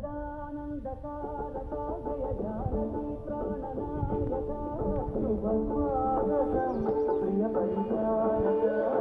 సచ్చిదానందకారకా జయ జానకీ ప్రాణనాయక శుభ స్వాగతం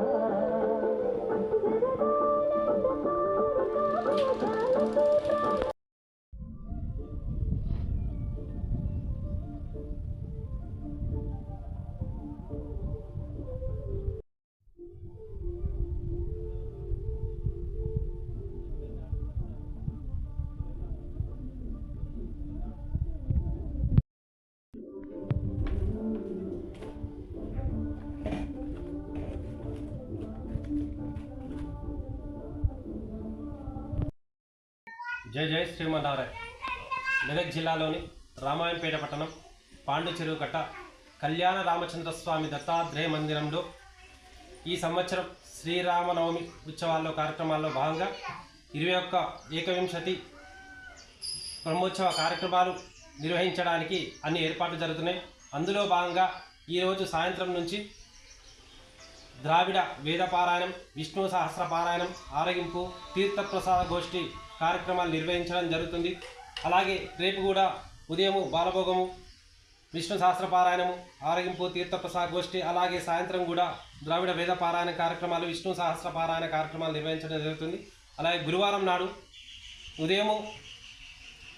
జై జై శ్రీమన్నారాయణ. మెదక్ జిల్లాలోని రామాయణపేట పట్టణం పాండు చెరువు కట్ట కళ్యాణ రామచంద్ర స్వామి దత్తాత్రేయ మందిరంలో ఈ సంవత్సరం శ్రీరామనవమి ఉత్సవాల్లో కార్యక్రమాల్లో భాగంగా ఇరవై ఒక్క ఏకవింశతి బ్రహ్మోత్సవ కార్యక్రమాలు నిర్వహించడానికి అన్ని ఏర్పాట్లు జరుగుతున్నాయి. అందులో భాగంగా ఈరోజు సాయంత్రం నుంచి ద్రావిడ వేద పారాయణం విష్ణు సహస్ర పారాయణం ఆరగింపు తీర్థప్రసాద గోష్ఠి కార్యక్రమాలు నిర్వహించడం జరుగుతుంది. అలాగే రేపు కూడా ఉదయము బాలభోగము విష్ణు సహస్ర పారాయణము ఆరగింపు తీర్థప్రసాద గోష్ఠి అలాగే సాయంత్రం కూడా ద్రావిడ వేద పారాయణ కార్యక్రమాలు విష్ణు సహస్ర పారాయణ కార్యక్రమాలు నిర్వహించడం జరుగుతుంది. అలాగే గురువారం నాడు ఉదయము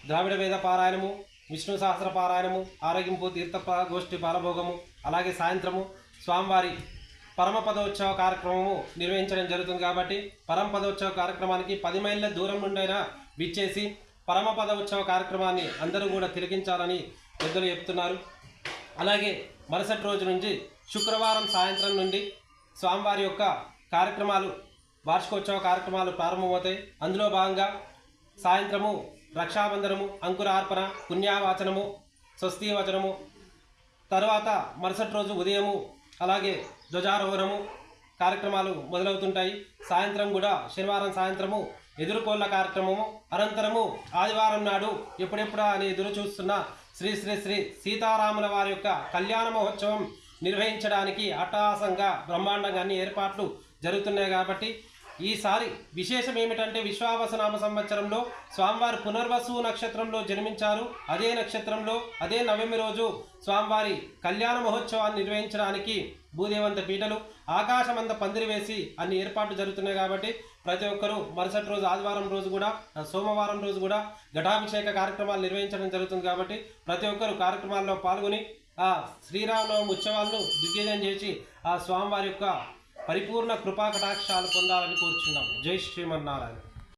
ద్రావిడ వేద పారాయణము విష్ణు సహస్ర పారాయణము ఆరగింపు తీర్థ గోష్ఠి బాలభోగము అలాగే సాయంత్రము స్వామివారి పరమపదోత్సవ కార్యక్రమము నిర్వహించడం జరుగుతుంది కాబట్టి పరమపదోత్సవ కార్యక్రమానికి పది మైళ్ళ దూరం నుండైనా విచ్చేసి పరమపద ఉత్సవ కార్యక్రమాన్ని అందరూ కూడా తిలకించాలని పెద్దలు చెప్తున్నారు. అలాగే మరుసటి రోజు నుంచి శుక్రవారం సాయంత్రం నుండి స్వామివారి యొక్క కార్యక్రమాలు వార్షికోత్సవ కార్యక్రమాలు ప్రారంభమవుతాయి. అందులో భాగంగా సాయంత్రము రక్షాబంధనము అంకురార్పణ పుణ్యావాచనము స్వస్తి వచనము తర్వాత మరుసటి రోజు ఉదయము అలాగే ధ్వజారోహణము కార్యక్రమాలు మొదలవుతుంటాయి. సాయంత్రం కూడా శనివారం సాయంత్రము ఎదుర్కోళ్ళ కార్యక్రమము అనంతరము ఆదివారం నాడు ఎప్పుడెప్పుడా అని ఎదురు చూస్తున్న శ్రీ శ్రీ శ్రీ సీతారాముల వారి యొక్క కళ్యాణ మహోత్సవం నిర్వహించడానికి అట్టహాసంగా బ్రహ్మాండంగా అన్ని ఏర్పాట్లు జరుగుతున్నాయి కాబట్టి ఈసారి విశేషం ఏమిటంటే విశ్వావసనామ సంవత్సరంలో స్వామివారి పునర్వసు నక్షత్రంలో జన్మించారు. అదే నక్షత్రంలో అదే నవమి రోజు స్వామివారి కళ్యాణ మహోత్సవాన్ని నిర్వహించడానికి భూదేవంత పీటలు ఆకాశమంత పందిరి వేసి అన్ని ఏర్పాట్లు జరుగుతున్నాయి కాబట్టి ప్రతి ఒక్కరూ మరుసటి రోజు ఆదివారం రోజు కూడా సోమవారం రోజు కూడా ఘటాభిషేక కార్యక్రమాలు నిర్వహించడం జరుగుతుంది కాబట్టి ప్రతి ఒక్కరు కార్యక్రమాల్లో పాల్గొని ఆ శ్రీరామనవమి ఉత్సవాలను దిగ్విజయం చేసి ఆ స్వామివారి యొక్క పరిపూర్ణ కృపా కటాక్షాలు పొందాలని కోరుచున్నాం జై శ్రీమన్నారాయణ.